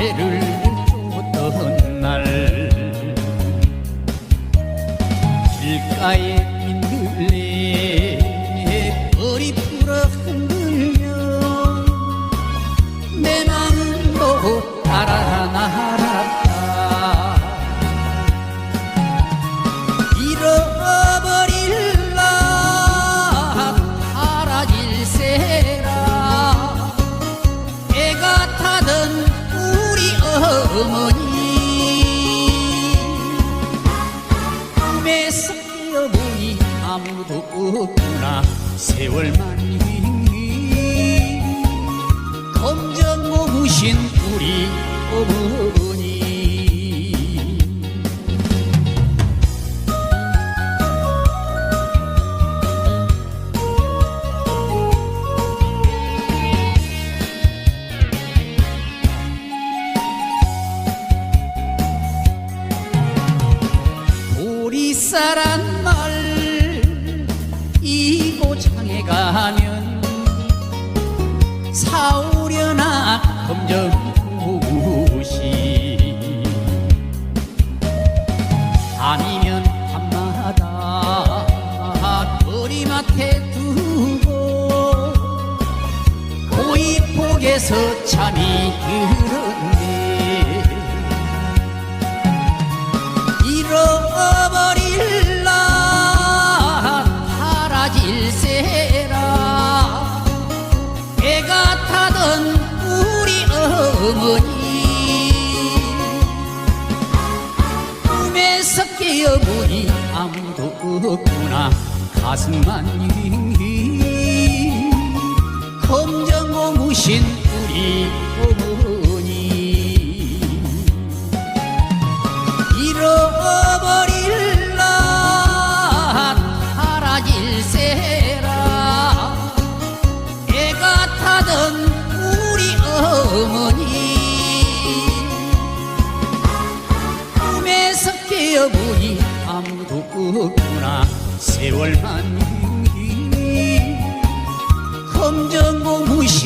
해를 쫓던 날 길가에 민들레 머리 풀어 흔들며 내 마음도 어머니 꿈에서 깨어보니 아무도 없구나. 세월만이 검정 고무신 우리 어머니 사오려나 검정고시 아니면 밤마다 거리맡에 두고 고이폭에서 잠이 잃어 어머니 꿈에서 깨어보니 아무도 없구나. 가슴만 윙윙 검정 고무신 우리 어머니. 잃어버릴라. 사라질세라. 애가 타던 우리 어머니 없구나. 세월만 검정 고무신